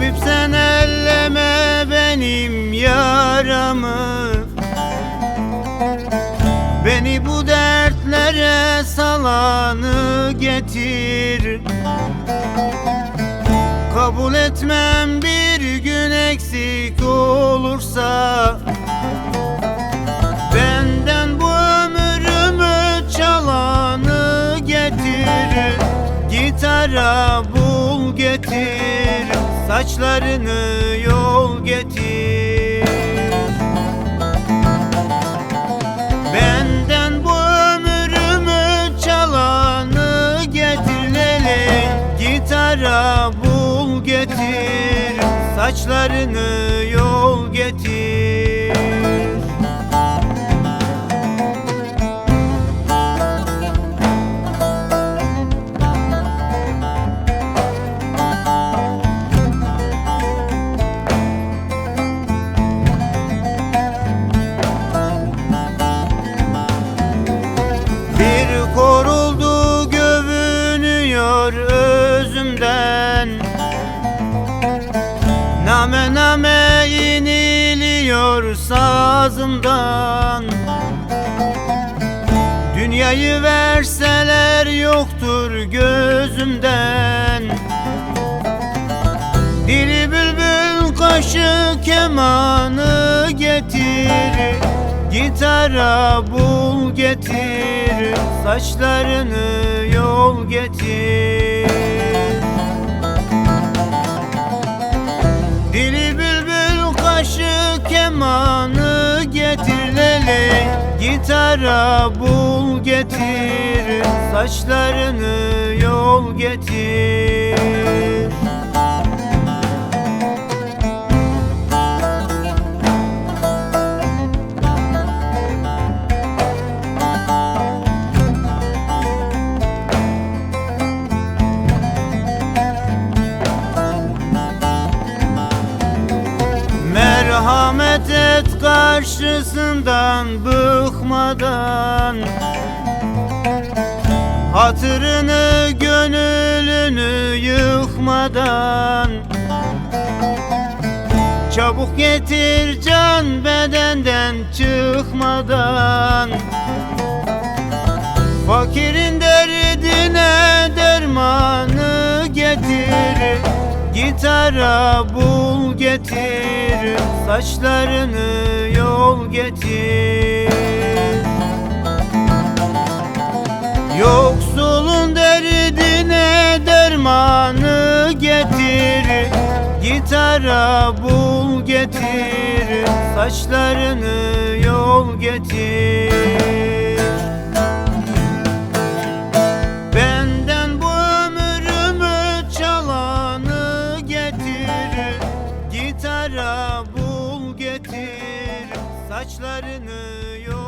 Tabip sen elleme benim yaramı. Beni bu dertlere salanı getir. Kabul etmem bir gün eksik olursa. Benden bu ömrümü çalanı getir. Gitara bul getir Saçlarını yol getir. Benden bu ömrümü çalanı getir lele. Gitara bul getir. Saçlarını özümden Name name iniliyor sazımdan. Dünyayı verseler yoktur gözümden. Dili bülbül kaşı kemanı getir Gitara bul getir Saçlarını yol getir Gitara bul getir Saçlarını yol getir Merhamet et karşısından bıkmadan Hatırını gönlünü yıkmadan. Çabuk getir can bedenden çıkmadan Gitara bul getir Saçlarını yol getir. Yoksulun derdine dermanı getir. Gitara bul getir Saçlarını yol getir Bul getir saçlarını yok